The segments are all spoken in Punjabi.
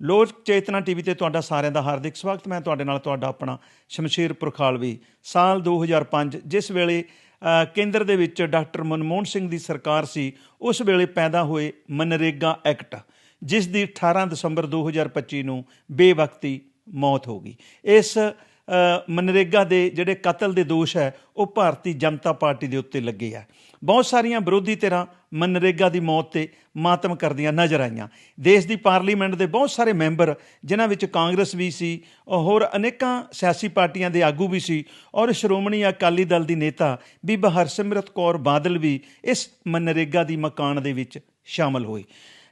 ਲੋਕ ਚੇਤਨਾ ਟੀਵੀ ਤੇ ਤੁਹਾਡਾ ਸਾਰਿਆਂ ਦਾ ਹਾਰਦਿਕ ਸਵਾਗਤ। ਮੈਂ ਤੁਹਾਡੇ ਨਾਲ ਤੁਹਾਡਾ ਆਪਣਾ ਸ਼ਮਸ਼ੀਰ ਪੁਰਖਾਲਵੀ ਸਾਲ 2005 ਜਿਸ ਵੇਲੇ ਕੇਂਦਰ ਦੇ ਵਿੱਚ ਡਾਕਟਰ ਮਨਮੋਹਨ ਸਿੰਘ ਦੀ ਸਰਕਾਰ ਸੀ, ਉਸ ਵੇਲੇ ਪੈਦਾ ਹੋਏ ਮਨਰੇਗਾ ਐਕਟ, ਜਿਸ ਦੀ 18 ਦਸੰਬਰ 2025 ਨੂੰ ਬੇਵਕਤੀ ਮੌਤ ਹੋ ਗਈ। ਇਸ ਮਨਰੇਗਾ ਦੇ ਜਿਹੜੇ ਕਤਲ ਦੇ ਦੋਸ਼ ਹੈ, ਉਹ ਭਾਰਤੀ ਜਨਤਾ ਪਾਰਟੀ ਦੇ ਉੱਤੇ ਲੱਗੇ ਆ। ਬਹੁਤ ਸਾਰੀਆਂ ਵਿਰੋਧੀ ਧਿਰਾਂ ਮਨਰੇਗਾ ਦੀ ਮੌਤ ਤੇ ਮਾਤਮ ਕਰਦੀਆਂ ਨਜ਼ਰ ਆਈਆਂ। ਦੇਸ਼ ਦੀ ਪਾਰਲੀਮੈਂਟ ਦੇ ਬਹੁਤ ਸਾਰੇ ਮੈਂਬਰ, ਜਿਨ੍ਹਾਂ ਵਿੱਚ ਕਾਂਗਰਸ ਵੀ ਸੀ ਔਰ ਹੋਰ ਅਨੇਕਾਂ ਸਿਆਸੀ ਪਾਰਟੀਆਂ ਦੇ ਆਗੂ ਵੀ ਸੀ ਔਰ ਸ਼੍ਰੋਮਣੀ ਅਕਾਲੀ ਦਲ ਦੀ ਨੇਤਾ ਬੀਬਾ ਹਰਸਿਮਰਤ ਕੌਰ ਬਾਦਲ ਵੀ ਇਸ ਮਨਰੇਗਾ ਦੀ ਮਕਾਨ ਦੇ ਵਿੱਚ ਸ਼ਾਮਲ ਹੋਏ।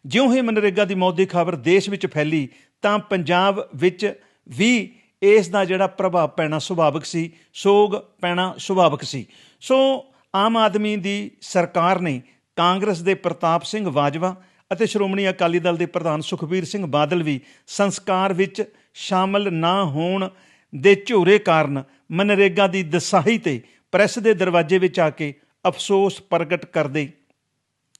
ਜਿਉਂ ਹੀ ਮਨਰੇਗਾ ਦੀ ਮੌਤ ਦੀ ਖਬਰ ਦੇਸ਼ ਵਿੱਚ ਫੈਲੀ, ਤਾਂ ਪੰਜਾਬ ਵਿੱਚ ਵੀ ਇਸ ਦਾ ਜਿਹੜਾ ਪ੍ਰਭਾਵ ਪੈਣਾ ਸੁਭਾਵਿਕ ਸੀ, ਸੋਗ ਪੈਣਾ ਸੁਭਾਵਿਕ ਸੀ। ਸੋ ਆਮ ਆਦਮੀ ਦੀ ਸਰਕਾਰ ਨੇ ਕਾਂਗਰਸ ਦੇ ਪ੍ਰਤਾਪ ਸਿੰਘ ਬਾਜਵਾ ਅਤੇ ਸ਼੍ਰੋਮਣੀ ਅਕਾਲੀ ਦਲ ਦੇ ਪ੍ਰਧਾਨ ਸੁਖਬੀਰ ਸਿੰਘ ਬਾਦਲ ਵੀ ਸੰਸਕਾਰ ਵਿੱਚ ਸ਼ਾਮਲ ਨਾ ਹੋਣ ਦੇ ਝੋਰੇ ਕਾਰਨ ਮਨਰੇਗਾ ਦੀ ਦਸਾਹੀ ਤੇ ਪ੍ਰੈਸ ਦੇ ਦਰਵਾਜ਼ੇ ਵਿੱਚ ਆ ਕੇ ਅਫਸੋਸ ਪ੍ਰਗਟ ਕਰਦੇ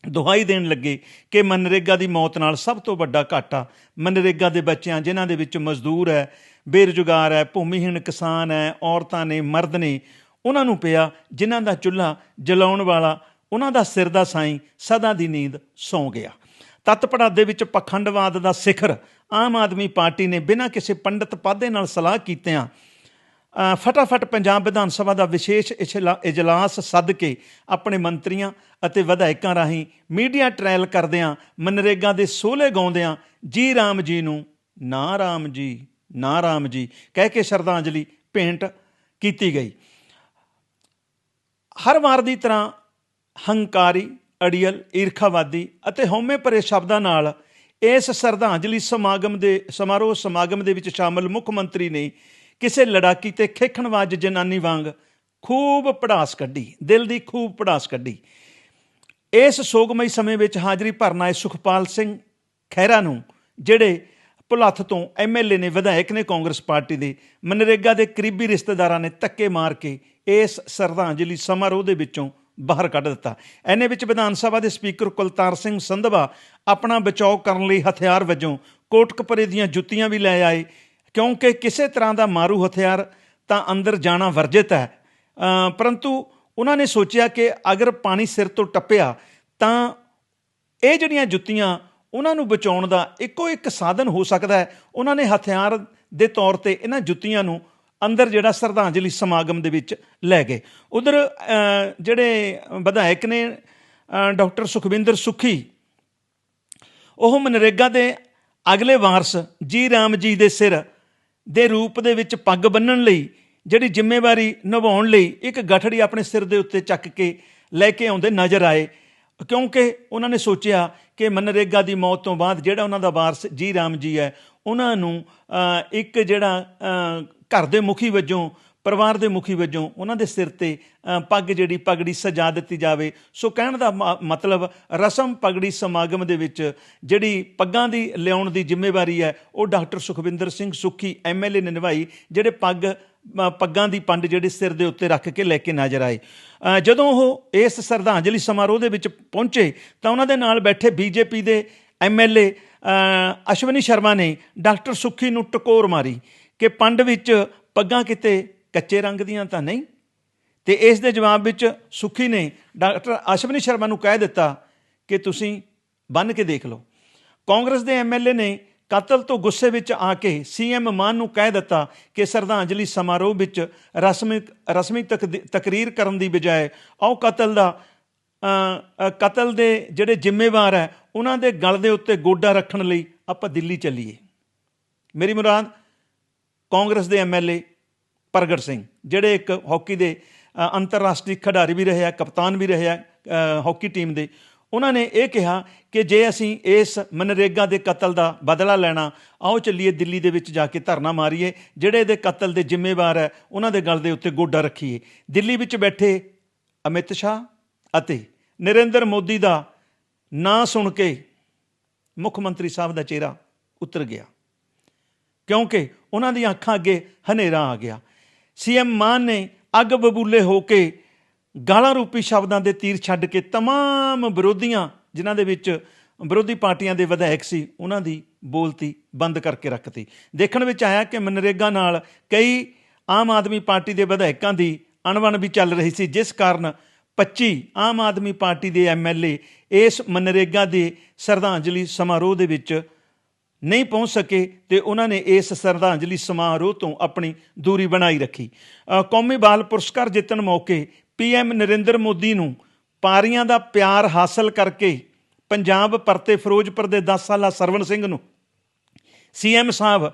ਦੁਹਾਈ ਦੇਣ ਲੱਗੇ ਕਿ ਮਨਰੇਗਾ ਦੀ ਮੌਤ ਨਾਲ ਸਭ ਤੋਂ ਵੱਡਾ ਘਾਟਾ ਮਨਰੇਗਾ ਦੇ ਬੱਚਿਆਂ, ਜਿਨ੍ਹਾਂ ਦੇ ਵਿੱਚ ਮਜ਼ਦੂਰ ਹੈ, ਬੇਰੁਜ਼ਗਾਰ ਹੈ, ਭੂਮੀਹੀਣ ਕਿਸਾਨ ਹੈ, ਔਰਤਾਂ ਨੇ, ਮਰਦ ਨੇ ਉਹਨਾਂ ਨੂੰ ਪਿਆ ਜਿਨ੍ਹਾਂ ਦਾ ਚੁੱਲ੍ਹਾ ਜਲਾਉਣ ਵਾਲਾ, ਉਹਨਾਂ ਦਾ ਸਿਰ ਦਾ ਸਾਈਂ ਸਦਾ ਦੀ ਨੀਂਦ ਸੌਂ ਗਿਆ। ਤਤਪੜਾ ਦੇ ਵਿੱਚ ਪਖੰਡਵਾਦ ਦਾ ਸਿਖਰ ਆਮ ਆਦਮੀ ਪਾਰਟੀ ਨੇ ਬਿਨਾਂ ਕਿਸੇ ਪੰਡਤ ਪਾਦੇ ਨਾਲ ਸਲਾਹ ਕੀਤਿਆਂ ਫਟਾਫਟ ਪੰਜਾਬ ਵਿਧਾਨ ਸਭਾ ਦਾ ਵਿਸ਼ੇਸ਼ ਇਜਲਾ- ਇਜਲਾਸ ਸੱਦ ਕੇ ਆਪਣੇ ਮੰਤਰੀਆਂ ਅਤੇ ਵਿਧਾਇਕਾਂ ਰਾਹੀਂ ਮੀਡੀਆ ਟ੍ਰਾਇਲ ਕਰਦਿਆਂ, ਮਨਰੇਗਾ ਦੇ ਸੋਲੇ ਗਾਉਂਦਿਆਂ, ਜੀ ਰਾਮ ਜੀ ਨੂੰ ਨਾ ਰਾਮ ਜੀ, ਨਾ ਰਾਮ ਜੀ ਕਹਿ ਕੇ ਸ਼ਰਧਾਂਜਲੀ ਭੇਂਟ ਕੀਤੀ ਗਈ। ਹਰ ਵਾਰ ਦੀ ਤਰ੍ਹਾਂ ਹੰਕਾਰੀ, ਅੜੀਅਲ, ਈਰਖਾਵਾਦੀ ਅਤੇ ਹਉਮੈ ਭਰੇ ਸ਼ਬਦਾਂ ਨਾਲ ਇਸ ਸ਼ਰਧਾਂਜਲੀ ਸਮਾਗਮ ਦੇ ਸਮਾਰੋਹ ਸਮਾਗਮ ਦੇ ਵਿੱਚ ਸ਼ਾਮਲ ਮੁੱਖ ਮੰਤਰੀ ਨੇ ਕਿਸੇ ਲੜਾਕੀ ਤੇ ਖੇਖਣਵਾਜ ਜਨਾਨੀ ਵਾਂਗ ਖੂਬ ਪੜਾਸ ਕੱਢੀ, ਦਿਲ ਦੀ ਖੂਬ ਪੜਾਸ ਕੱਢੀ। ਇਸ ਸੋਗਮਈ ਸਮੇਂ ਵਿੱਚ ਹਾਜ਼ਰੀ ਭਰਨ ਆਏ ਸੁਖਪਾਲ ਸਿੰਘ ਖਹਿਰਾ ਨੂੰ, ਜਿਹੜੇ ਭੁਲੱਥ ਤੋਂ ਐਮਐਲਏ ਨੇ, ਵਿਧਾਇਕ ਨੇ ਕਾਂਗਰਸ ਪਾਰਟੀ ਦੇ ਮਨਰੇਗਾ ਦੇ ਕਰੀਬੀ ਰਿਸ਼ਤੇਦਾਰਾਂ ਨੇ ਧੱਕੇ ਮਾਰ ਕੇ ਇਸ ਸ਼ਰਧਾਂਜਲੀ ਸਮਾਰੋਹ ਦੇ ਵਿੱਚੋਂ ਬਾਹਰ ਕੱਢ ਦਿੱਤਾ। ਐਨੇ ਵਿੱਚ ਵਿਧਾਨ ਸਭਾ ਦੇ ਸਪੀਕਰ ਕੁਲਤਾਰ ਸਿੰਘ ਸੰਧਵਾ ਆਪਣਾ ਬਚਾਓ ਕਰਨ ਲਈ ਹਥਿਆਰ ਵਜੋਂ ਕੋਟਕਪਰੇ ਦੀਆਂ ਜੁੱਤੀਆਂ ਵੀ ਲੈ ਆਏ। ਕਿਉਂਕਿ ਕਿਸੇ ਤਰ੍ਹਾਂ ਦਾ ਮਾਰੂ ਹਥਿਆਰ ਤਾਂ ਅੰਦਰ ਜਾਣਾ ਵਰਜਿਤ ਹੈ। ਪਰੰਤੂ ਉਹਨਾਂ ਨੇ ਸੋਚਿਆ ਕਿ ਅਗਰ ਪਾਣੀ ਸਿਰ ਤੋਂ ਟੱਪਿਆ ਤਾਂ ਇਹ ਜਿਹੜੀਆਂ ਜੁੱਤੀਆਂ ਉਹਨਾਂ ਨੂੰ ਬਚਾਉਣ ਦਾ ਇੱਕੋ ਇੱਕ ਸਾਧਨ ਹੋ ਸਕਦਾ ਹੈ। ਉਹਨਾਂ ਨੇ ਹਥਿਆਰ ਦੇ ਤੌਰ ਤੇ ਇਹਨਾਂ ਜੁੱਤੀਆਂ ਨੂੰ ਅੰਦਰ ਜਿਹੜਾ ਸ਼ਰਧਾਂਜਲੀ ਸਮਾਗਮ ਦੇ ਵਿੱਚ ਲੈ ਗਏ। ਉਧਰ ਜਿਹੜੇ ਵਿਧਾਇਕ ਨੇ ਡਾਕਟਰ ਸੁਖਵਿੰਦਰ ਸੁਖੀ, ਉਹ ਮਨਰੇਗਾ ਦੇ ਅਗਲੇ ਵਾਰਸ ਜੀ ਰਾਮ ਜੀ ਦੇ ਸਿਰ ਦੇ ਰੂਪ ਦੇ ਵਿੱਚ ਪੱਗ ਬੰਨਣ ਲਈ, ਜਿਹੜੀ ਜ਼ਿੰਮੇਵਾਰੀ ਨਿਭਾਉਣ ਲਈ ਇੱਕ ਗਠੜੀ ਆਪਣੇ ਸਿਰ ਦੇ ਉੱਤੇ ਚੱਕ ਕੇ ਲੈ ਕੇ ਆਉਂਦੇ ਨਜ਼ਰ ਆਏ। ਕਿਉਂਕਿ ਉਹਨਾਂ ਨੇ ਸੋਚਿਆ ਕਿ ਮਨਰੇਗਾ ਦੀ ਮੌਤ ਤੋਂ ਬਾਅਦ ਜਿਹੜਾ ਉਹਨਾਂ ਦਾ ਵਾਰਸ ਜੀ ਰਾਮ ਜੀ ਹੈ, ਉਹਨਾਂ ਨੂੰ ਇੱਕ ਜਿਹੜਾ ਘਰ ਦੇ ਮੁਖੀ ਵਜੋਂ, ਪਰਿਵਾਰ ਦੇ ਮੁਖੀ ਵਜੋਂ ਉਹਨਾਂ ਦੇ ਸਿਰ ਤੇ ਪੱਗ ਜਿਹੜੀ ਪਗੜੀ ਸਜਾ ਦਿੱਤੀ ਜਾਵੇ। ਸੋ ਕਹਿਣ ਦਾ ਮ- ਮਤਲਬ ਰਸਮ ਪਗੜੀ ਸਮਾਗਮ ਦੇ ਵਿੱਚ ਜਿਹੜੀ ਪੱਗਾਂ ਦੀ ਲਿਆਉਣ ਦੀ ਜ਼ਿੰਮੇਵਾਰੀ ਹੈ, ਉਹ ਡਾਕਟਰ ਸੁਖਵਿੰਦਰ ਸਿੰਘ ਸੁੱਖੀ ਐਮਐਲਏ ਨੇ ਨਿਭਾਈ, ਜਿਹੜੇ ਪੱਗ ਪੱਗਾਂ ਦੀ ਪੰਡ ਜਿਹੜੀ ਸਿਰ ਦੇ ਉੱਤੇ ਰੱਖ ਕੇ ਲੈ ਕੇ ਨਜ਼ਰ ਆਏ। ਜਦੋਂ ਉਹ ਇਸ ਸ਼ਰਧਾਂਜਲੀ ਸਮਾਰੋਹ ਦੇ ਵਿੱਚ ਪਹੁੰਚੇ, ਤਾਂ ਉਹਨਾਂ ਦੇ ਨਾਲ ਬੈਠੇ ਬੀਜੇਪੀ ਦੇ ਐਮਐਲਏ ਅਸ਼ਵਨੀ ਸ਼ਰਮਾ ਨੇ ਡਾਕਟਰ ਸੁੱਖੀ ਨੂੰ ਟਕੋਰ ਮਾਰੀ ਕਿ ਪੰਡ ਵਿੱਚ ਪੱਗਾਂ ਕਿਤੇ ਕੱਚੇ ਰੰਗ ਦੀਆਂ ਤਾਂ ਨਹੀਂ। ਤੇ ਇਸ ਦੇ ਜਵਾਬ ਵਿੱਚ ਸੁਖੀ ਨੇ ਡਾਕਟਰ ਅਸ਼ਵਨੀ ਸ਼ਰਮਾ ਨੂੰ ਕਹਿ ਦਿੱਤਾ ਕਿ ਤੁਸੀਂ ਬੰਨ ਕੇ ਦੇਖ ਲਓ। ਕਾਂਗਰਸ ਦੇ ਐਮਐਲਏ ਨੇ ਕਤਲ ਤੋਂ ਗੁੱਸੇ ਵਿੱਚ ਆ ਕੇ ਸੀਐਮ ਮਾਨ ਨੂੰ ਕਹਿ ਦਿੱਤਾ ਕਿ ਸ਼ਰਧਾਂਜਲੀ ਸਮਾਰੋਹ ਵਿੱਚ ਰਸਮਿਕ ਰਸਮੀ ਤਕਦੀ- ਤਕਰੀਰ ਕਰਨ ਦੀ ਬਜਾਏ ਆਓ ਕਤਲ ਦਾ ਕਤਲ ਦੇ ਜਿਹੜੇ ਜ਼ਿੰਮੇਵਾਰ ਹੈ ਉਹਨਾਂ ਦੇ ਗਲ ਦੇ ਉੱਤੇ ਗੋਡਾ ਰੱਖਣ ਲਈ ਆਪਾਂ ਦਿੱਲੀ ਚੱਲੀਏ। ਮੇਰੀ ਮੁਰਾਦ ਕਾਂਗਰਸ ਦੇ ਐਮਐਲਏ ਪ੍ਰਗਟ ਸਿੰਘ ਜਿਹੜੇ ਇੱਕ ਹਾਕੀ ਦੇ ਅੰਤਰਰਾਸ਼ਟਰੀ ਖਿਡਾਰੀ ਵੀ ਰਹੇ ਆ ਕਪਤਾਨ ਵੀ ਰਹੇ ਆ ਅ, ਹਾਕੀ ਟੀਮ ਦੇ। ਉਹਨਾਂ ਨੇ ਇਹ ਕਿਹਾ ਕਿ ਜੇ ਅਸੀਂ ਇਸ ਮਨਰੇਗਾ ਦੇ ਕਤਲ ਦਾ ਬਦਲਾ ਲੈਣਾ, ਆਓ ਚੱਲੀਏ ਦਿੱਲੀ ਦੇ ਵਿੱਚ ਜਾ ਕੇ ਧਰਨਾ ਮਾਰੀਏ, ਜਿਹੜੇ ਇਹਦੇ ਕਤਲ ਦੇ ਜ਼ਿੰਮੇਵਾਰ ਹੈ, ਉਹਨਾਂ ਦੇ ਗਲ ਦੇ ਉੱਤੇ ਗੋਡਾ ਰੱਖੀਏ। ਦਿੱਲੀ ਵਿੱਚ ਬੈਠੇ ਅਮਿਤ ਸ਼ਾਹ ਅਤੇ ਨਰਿੰਦਰ ਮੋਦੀ ਦਾ ਨਾਂ ਸੁਣ ਕੇ ਮੁੱਖ ਮੰਤਰੀ ਸਾਹਿਬ ਦਾ ਚਿਹਰਾ ਉਤਰ ਗਿਆ। ਕਿਉਂਕਿ ਉਹਨਾਂ ਦੀਆਂ ਅੱਖਾਂ ਅੱਗੇ ਹਨੇਰਾ ਆ ਗਿਆ। ਸੀਐਮ ਮਾਨ ਨੇ ਅੱਗ ਬਬੂਲੇ ਹੋ ਕੇ ਗਾਲਾਂ ਰੂਪੀ ਸ਼ਬਦਾਂ ਦੇ ਤੀਰ ਛੱਡ ਕੇ तमाम ਵਿਰੋਧੀਆਂ ਜਿਨ੍ਹਾਂ ਦੇ ਵਿੱਚ ਵਿਰੋਧੀ ਪਾਰਟੀਆਂ ਦੇ ਵਿਧਾਇਕ ਸੀ ਉਹਨਾਂ ਦੀ ਬੋਲਤੀ ਬੰਦ ਕਰਕੇ ਰੱਖਤੀ ਦੇਖਣ ਵਿੱਚ ਆਇਆ ਕਿ ਮਨਰੇਗਾ ਨਾਲ ਕਈ ਆਮ ਆਦਮੀ ਪਾਰਟੀ ਦੇ ਵਿਧਾਇਕਾਂ ਦੀ ਅਣਬਣ ਵੀ ਚੱਲ ਰਹੀ ਸੀ ਜਿਸ ਕਾਰਨ 25 ਆਮ ਆਦਮੀ ਪਾਰਟੀ ਦੇ ਐਮਐਲਏ ਇਸ ਮਨਰੇਗਾ ਦੇ ਸ਼ਰਧਾਂਜਲੀ ਸਮਾਰੋਹ ਦੇ ਵਿੱਚ ਨਹੀਂ ਪਹੁੰਚ ਸਕੇ ਤੇ ਉਹਨਾਂ ਨੇ ਇਸ ਸ਼ਰਧਾਂਜਲੀ ਸਮਾਰੋਹ ਤੋਂ ਆਪਣੀ ਦੂਰੀ ਬਣਾਈ ਰੱਖੀ ਅ, ਕੌਮੀ ਬਾਲ ਪੁਰਸਕਾਰ ਜਿੱਤਣ ਮੌਕੇ ਪੀਐਮ ਨਰਿੰਦਰ ਮੋਦੀ ਨੂੰ ਪਾਰੀਆਂ ਦਾ ਪਿਆਰ ਹਾਸਲ ਕਰਕੇ ਪੰਜਾਬ ਪਰਤੇ ਫਿਰੋਜ਼ਪੁਰ ਦੇ 10 ਸਾਲਾ ਸਰਵਣ ਸਿੰਘ ਨੂੰ। ਸੀਐਮ ਸਾਹਿਬ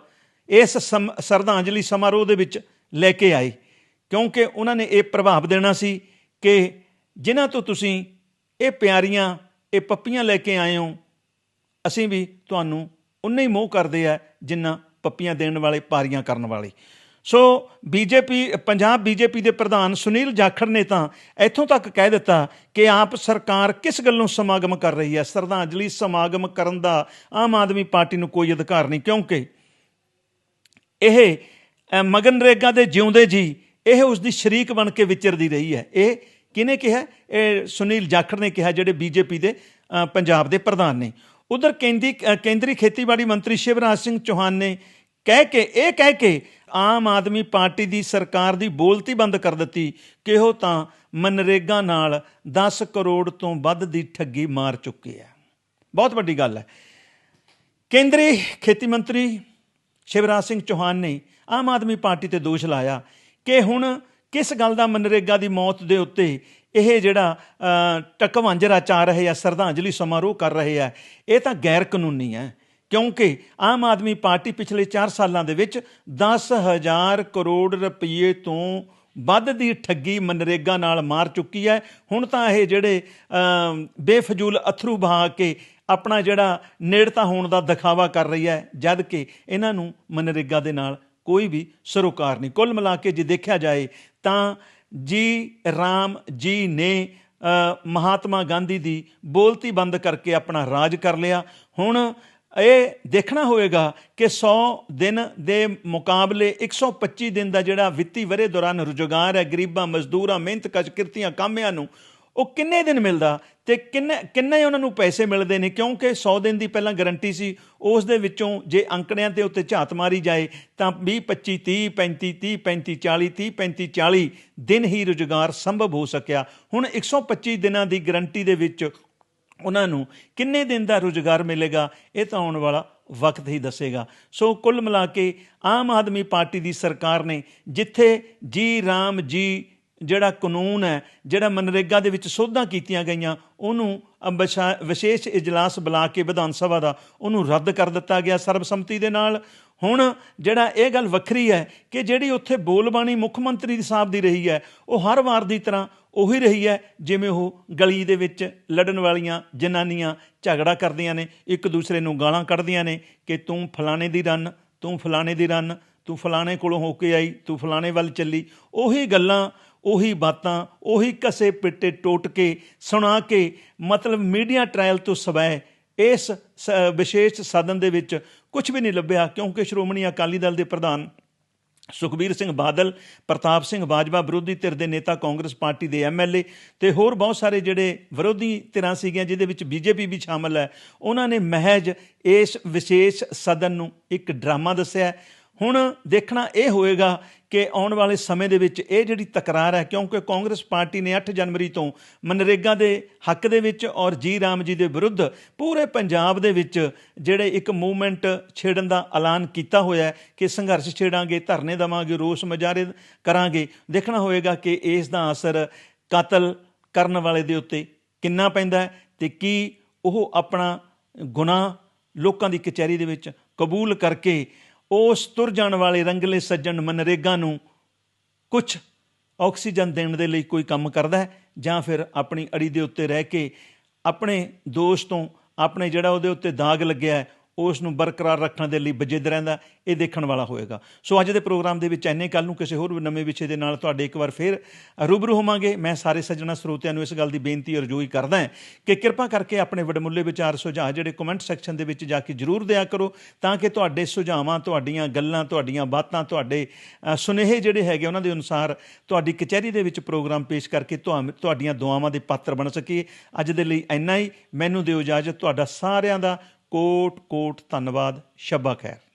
ਇਸ ਸਮ- ਸ਼ਰਧਾਂਜਲੀ ਸਮਾਰੋਹ ਦੇ ਵਿੱਚ ਲੈ ਕੇ ਆਏ, ਕਿਉਂਕਿ ਉਹਨਾਂ ਨੇ ਇਹ ਪ੍ਰਭਾਵ ਦੇਣਾ ਸੀ ਕਿ ਜਿਨ੍ਹਾਂ ਤੋਂ ਤੁਸੀਂ ਇਹ ਪਿਆਰੀਆਂ, ਇਹ ਪੱਪੀਆਂ ਲੈ ਕੇ ਆਏ ਹੋ, ਅਸੀਂ ਵੀ ਤੁਹਾਨੂੰ ਉਨਾ ਹੀ ਮੋਹ ਕਰਦੇ ਆ ਜਿੰਨਾ ਪੱਪੀਆਂ ਦੇਣ ਵਾਲੇ, ਪਾਰੀਆਂ ਕਰਨ ਵਾਲੇ। ਸੋ ਬੀਜੇਪੀ, ਪੰਜਾਬ ਬੀਜੇਪੀ ਦੇ ਪ੍ਰਧਾਨ ਸੁਨੀਲ ਜਾਖੜ ਨੇ ਤਾਂ ਇੱਥੋਂ ਤੱਕ ਕਹਿ ਦਿੱਤਾ ਕਿ ਆਪ ਸਰਕਾਰ ਕਿਸ ਗੱਲੋਂ ਸਮਾਗਮ ਕਰ ਰਹੀ ਹੈ? ਸ਼ਰਧਾਂਜਲੀ ਸਮਾਗਮ ਕਰਨ ਦਾ ਆਮ ਆਦਮੀ ਪਾਰਟੀ ਨੂੰ ਕੋਈ ਅਧਿਕਾਰ ਨਹੀਂ, ਕਿਉਂਕਿ ਇਹ ਮਗਨਰੇਗਾ ਦੇ ਜਿਉਂਦੇ ਜੀ, ਇਹ ਉਸ ਦੀ ਸ਼ਰੀਕ ਬਣ ਕੇ ਵਿਚਰਦੀ ਰਹੀ ਹੈ। ਇਹ ਕਿਹਨੇ ਕਿਹਾ? ਇਹ ਸੁਨੀਲ ਜਾਖੜ ਨੇ ਕਿਹਾ, ਜਿਹੜੇ ਬੀਜੇਪੀ ਦੇ ਪੰਜਾਬ ਦੇ ਪ੍ਰਧਾਨ ਨੇ। ਉਧਰ ਕੇਂਦੀ ਕੇਂਦਰੀ ਖੇਤੀਬਾੜੀ ਮੰਤਰੀ ਸ਼ਿਵਰਾਜ ਸਿੰਘ ਚੌਹਾਨ ਨੇ ਕਹਿ ਕੇ, ਇਹ ਕਹਿ ਕੇ ਆਮ ਆਦਮੀ ਪਾਰਟੀ ਦੀ ਸਰਕਾਰ ਦੀ ਬੋਲਤੀ ਬੰਦ ਕਰ ਦਿੱਤੀ। ਕਿਹੋ ਤਾਂ ਮਨਰੇਗਾ ਨਾਲ 10 ਕਰੋੜ ਤੋਂ ਵੱਧ ਦੀ ਠੱਗੀ ਮਾਰ ਚੁੱਕੇ ਹੈ। ਬਹੁਤ ਵੱਡੀ ਗੱਲ ਹੈ। ਕੇਂਦਰੀ ਖੇਤੀ ਮੰਤਰੀ ਸ਼ਿਵਰਾਜ ਸਿੰਘ ਚੌਹਾਨ ਨੇ ਆਮ ਆਦਮੀ ਪਾਰਟੀ ਤੇ ਦੋਸ਼ ਲਾਇਆ ਕਿ ਹੁਣ ਕਿਸ ਗੱਲ ਦਾ ਮਨਰੇਗਾ ਦੀ ਮੌਤ ਦੇ ਉੱਤੇ ਇਹ ਜਿਹੜਾ ਅ, ਚਾ ਰਹੇ ਆ ਸ਼ਰਧਾਂਜਲੀ ਸਮਾਰੋਹ ਕਰ ਰਹੇ ਆ ਇਹ ਤਾਂ ਗੈਰ ਕਾਨੂੰਨੀ ਹੈ। ਕਿਉਂਕਿ ਆਮ ਆਦਮੀ ਪਾਰਟੀ ਪਿਛਲੇ 4 ਸਾਲਾਂ ਦੇ ਵਿੱਚ 10000 ਕਰੋੜ ਰੁਪਏ ਤੋਂ ਵੱਧ ਦੀ ਠੱਗੀ ਮਨਰੇਗਾ ਨਾਲ ਮਾਰ ਚੁੱਕੀ ਹੈ। ਹੁਣ ਤਾਂ ਇਹ ਜਿਹੜੇ ਬੇਫਜ਼ੂਲ ਅਥਰੂ ਬਹਾ ਕੇ ਆਪਣਾ ਜਿਹੜਾ ਨੇੜਤਾ ਹੋਣ ਦਾ ਦਿਖਾਵਾ ਕਰ ਰਹੀ ਹੈ ਜਦ ਕਿ ਇਹਨਾਂ ਨੂੰ ਮਨਰੇਗਾ ਦੇ ਨਾਲ ਕੋਈ ਵੀ ਸਰੋਕਾਰ ਨਹੀਂ। ਕੁੱਲ ਮਿਲਾ ਕੇ ਜੇ ਦੇਖਿਆ ਜਾਏ ਤਾਂ ਜੀ ਰਾਮ ਜੀ ਨੇ ਮਹਾਤਮਾ ਗਾਂਧੀ ਦੀ ਬੋਲਤੀ ਬੰਦ ਕਰਕੇ ਆਪਣਾ ਰਾਜ ਕਰ ਲਿਆ। ਹੁਣ ਇਹ ਦੇਖਣਾ ਹੋਏਗਾ ਕਿ 100 ਦਿਨ ਦੇ ਮੁਕਾਬਲੇ 125 ਦਿਨ ਦਾ ਜਿਹੜਾ ਵਿੱਤੀ ਵਰੇ ਦੌਰਾਨ ਰੁਜ਼ਗਾਰ ਹੈ, ਗਰੀਬਾਂ, ਮਜ਼ਦੂਰਾਂ, ਮਿਹਨਤ ਕਸ਼ ਕਿਰਤੀਆਂ, ਕਾਮਿਆਂ ਨੂੰ, ਉਹ ਕਿੰਨੇ ਦਿਨ ਮਿਲਦਾ ਤੇ ਕਿੰਨੇ ਕਿੰਨੇ ਉਹਨਾਂ ਨੂੰ ਪੈਸੇ ਮਿਲਦੇ ਨੇ? ਕਿਉਂਕਿ 100 ਦਿਨ ਦੀ ਪਹਿਲਾਂ ਗਾਰੰਟੀ ਸੀ, ਉਸ ਦੇ ਵਿੱਚੋਂ ਜੇ ਅੰਕੜਿਆਂ ਤੇ ਉੱਤੇ ਝਾਤ ਮਾਰੀ ਜਾਏ, ਤਾਂ 20 25 30 35 30 35 40 30 35 40 ਦਿਨ ਹੀ ਰੁਜ਼ਗਾਰ ਸੰਭਵ ਹੋ ਸਕਿਆ। ਹੁਣ 125 ਦਿਨਾਂ ਦੀ ਗਾਰੰਟੀ ਦੇ ਵਿੱਚ ਉਹਨਾਂ ਨੂੰ ਕਿੰਨੇ ਦਿਨ ਦਾ ਰੁਜ਼ਗਾਰ ਮਿਲੇਗਾ, ਇਹ ਤਾਂ ਆਉਣ ਵਾਲਾ ਵਕਤ ਹੀ ਦੱਸੇਗਾ। ਸੋ ਕੁੱਲ ਮਿਲਾ ਕੇ ਆਮ ਆਦਮੀ ਪਾਰਟੀ ਦੀ ਸਰਕਾਰ ਨੇ ਜਿੱਥੇ ਜੀ ਰਾਮ ਜੀ ਜਿਹੜਾ ਕਾਨੂੰਨ ਹੈ, ਜਿਹੜਾ ਮਨਰੇਗਾ ਦੇ ਵਿੱਚ ਸੋਧਾਂ ਕੀਤੀਆਂ ਗਈਆਂ, ਉਹਨੂੰ ਅਬਸ਼ਾ- ਵਿਸ਼ੇਸ਼ ਇਜਲਾਸ ਬੁਲਾ ਕੇ ਵਿਧਾਨ ਸਭਾ ਦਾ ਉਹਨੂੰ ਰੱਦ ਕਰ ਦਿੱਤਾ ਗਿਆ ਸਰਬਸੰਮਤੀ ਦੇ ਨਾਲ। ਹੁਣ ਜਿਹੜਾ ਇਹ ਗੱਲ ਵੱਖਰੀ ਹੈ ਕਿ ਜਿਹੜੀ ਉੱਥੇ ਬੋਲਬਾਣੀ ਮੁੱਖ ਮੰਤਰੀ ਸਾਹਿਬ ਦੀ ਰਹੀ ਹੈ, ਉਹ ਹਰ ਵਾਰ ਦੀ ਤਰ੍ਹਾਂ ਉਹੀ ਰਹੀ ਹੈ ਜਿਵੇਂ ਉਹ ਗਲੀ ਦੇ ਵਿੱਚ ਲੜਨ ਵਾਲੀਆਂ ਜਨਾਨੀਆਂ ਝਗੜਾ ਕਰਦੀਆਂ ਨੇ, ਇੱਕ ਦੂਸਰੇ ਨੂੰ ਗਾਲਾਂ ਕੱਢਦੀਆਂ ਨੇ ਕਿ ਤੂੰ ਫਲਾਣੇ ਦੀ ਰੰਨ, ਤੂੰ ਫਲਾਣੇ ਦੀ ਰੰਨ, ਤੂੰ ਫਲਾਣੇ ਕੋਲੋਂ ਹੋ ਕੇ ਆਈ, ਤੂੰ ਫਲਾਣੇ ਵੱਲ ਚੱਲੀ। ਉਹੀ ਗੱਲਾਂ, ਉਹੀ ਬਾਤਾਂ, ਉਹੀ ਕਸੇ ਪਿੱਟੇ ਟੋਟ ਕੇ, ਸੁਣਾ ਕੇ, ਮਤਲਬ ਮੀਡੀਆ ਟ੍ਰਾਇਲ ਤੋਂ ਸਵੈ ਇਸ ਸ- ਵਿਸ਼ੇਸ਼ ਸਦਨ ਦੇ ਵਿੱਚ ਕੁਝ ਵੀ ਨਹੀਂ ਲੱਭਿਆ, ਕਿਉਂਕਿ ਸ਼੍ਰੋਮਣੀ ਅਕਾਲੀ ਦਲ ਦੇ ਪ੍ਰਧਾਨ ਸੁਖਬੀਰ ਸਿੰਘ ਬਾਦਲ, ਪ੍ਰਤਾਪ ਸਿੰਘ ਬਾਜਵਾ ਵਿਰੋਧੀ ਧਿਰ ਦੇ ਨੇਤਾ ਕਾਂਗਰਸ ਪਾਰਟੀ ਦੇ ਐਮਐਲਏ ਤੇ ਹੋਰ ਬਹੁਤ ਸਾਰੇ ਜਿਹੜੇ ਵਿਰੋਧੀ ਧਿਰਾਂ ਸੀਗੀਆਂ, ਜਿਹਦੇ ਵਿੱਚ ਬੀਜੇਪੀ ਵੀ ਸ਼ਾਮਲ ਹੈ, ਉਹਨਾਂ ਨੇ ਮਹਿਜ ਇਸ ਵਿਸ਼ੇਸ਼ ਸਦਨ ਨੂੰ ਇੱਕ ਡਰਾਮਾ ਦੱਸਿਆ ਹੁਣ ਦੇਖਣਾ ਇਹ ਹੋਏਗਾ ਕਿ ਆਉਣ ਵਾਲੇ ਸਮੇਂ ਦੇ ਵਿੱਚ ਇਹ ਜਿਹੜੀ ਤਕਰਾਰ ਹੈ, ਕਿਉਂਕਿ ਕਾਂਗਰਸ ਪਾਰਟੀ ਨੇ 8 ਜਨਵਰੀ ਤੋਂ ਮਨਰੇਗਾ ਦੇ ਹੱਕ ਦੇ ਵਿੱਚ ਔਰ ਜੀ ਰਾਮ ਜੀ ਦੇ ਵਿਰੁੱਧ ਪੂਰੇ ਪੰਜਾਬ ਦੇ ਵਿੱਚ ਜਿਹੜੇ ਇੱਕ ਮੂਵਮੈਂਟ ਛੇੜਨ ਦਾ ਐਲਾਨ ਕੀਤਾ ਹੋਇਆ ਹੈ ਕਿ ਸੰਘਰਸ਼ ਛੇੜਾਂਗੇ, ਧਰਨੇ ਦੇਵਾਂਗੇ, ਰੋਸ ਮੁਜ਼ਾਹਰੇ ਕਰਾਂਗੇ, ਦੇਖਣਾ ਹੋਏਗਾ ਕਿ ਇਸ ਦਾ ਅਸਰ ਕਤਲ ਕਰਨ ਵਾਲੇ ਦੇ ਉੱਤੇ ਕਿੰਨਾ ਪੈਂਦਾ ਹੈ ਤੇ ਕੀ ਉਹ ਆਪਣਾ ਗੁਨਾਹ ਲੋਕਾਂ ਦੀ ਕਚਹਿਰੀ ਦੇ ਵਿੱਚ ਕਬੂਲ ਕਰਕੇ ਉਸ ਤੁਰ ਜਾਣ ਵਾਲੇ ਰੰਗਲੇ ਸੱਜਣ ਮਨਰੇਗਾ ਨੂੰ ਕੁਝ ਆਕਸੀਜਨ ਦੇਣ ਦੇ ਲਈ ਕੋਈ ਕੰਮ ਕਰਦਾ ਹੈ? ਜਾਂ ਫਿਰ ਆਪਣੀ ਅੜੀ ਦੇ ਉੱਤੇ ਰਹਿ ਕੇ ਆਪਣੇ ਦੋਸਤ ਤੋਂ ਆਪਣੇ ਜਿਹੜਾ ਉਹਦੇ ਉੱਤੇ ਦਾਗ ਲੱਗਿਆ ਹੈ ਉਸ ਨੂੰ ਬਰਕਰਾਰ ਰੱਖਣ ਦੇ ਲਈ ਬਜਿੱਦ ਰਹਿੰਦਾ, ਇਹ ਦੇਖਣ ਵਾਲਾ ਹੋਏਗਾ। ਸੋ ਅੱਜ ਦੇ ਪ੍ਰੋਗਰਾਮ ਦੇ ਵਿੱਚ ਐਨੇ ਕੱਲ ਨੂੰ ਕਿਸੇ ਹੋਰ ਨਵੇਂ ਵਿਸ਼ੇ ਦੇ ਨਾਲ ਤੁਹਾਡੇ ਇੱਕ ਵਾਰ ਫੇਰ ਰੂਬਰੂ ਹੋਵਾਂਗੇ। ਮੈਂ ਸਾਰੇ ਸੱਜਣਾ ਸਰੋਤਿਆਂ ਨੂੰ ਇਸ ਗੱਲ ਦੀ ਬੇਨਤੀ ਅਰਜ਼ੋਈ ਕਰਦਾ ਹਾਂ ਕਿ ਕਿਰਪਾ ਕਰਕੇ ਆਪਣੇ ਵਡਮੁੱਲੇ ਵਿਚਾਰ ਸੁਝਾਅ ਜਿਹੜੇ ਕਮੈਂਟ ਸੈਕਸ਼ਨ ਦੇ ਵਿੱਚ ਜਾ ਕੇ ਜਰੂਰ ਦਿਆ ਕਰੋ ਤਾਂ ਕਿ ਤੁਹਾਡੇ ਸੁਝਾਵਾਂ, ਤੁਹਾਡੀਆਂ ਗੱਲਾਂ, ਤੁਹਾਡੀਆਂ ਬਾਤਾਂ, ਤੁਹਾਡੇ ਸੁਨੇਹੇ ਜਿਹੜੇ ਹੈਗੇ ਉਹਨਾਂ ਦੇ ਅਨੁਸਾਰ ਤੁਹਾਡੀ ਕਚਹਿਰੀ ਦੇ ਵਿੱਚ ਪ੍ਰੋਗਰਾਮ ਪੇਸ਼ ਕਰਕੇ ਤੁਹਾ- ਤੁਹਾਡੀਆਂ ਦੁਆਵਾਂ ਦੇ ਪਾਤਰ ਬਣ ਸਕੀਏ। ਅੱਜ ਦੇ ਲਈ ਇੰਨਾ ਹੀ। ਮੈਨੂੰ ਦਿਓ ਇਜਾਜ਼ਤ। ਤੁਹਾਡਾ ਸਾਰਿਆਂ ਦਾ ਕੋਟ ਕੋਟ ਧੰਨਵਾਦ ਸ਼ੱਬਾ ਖੈਰ।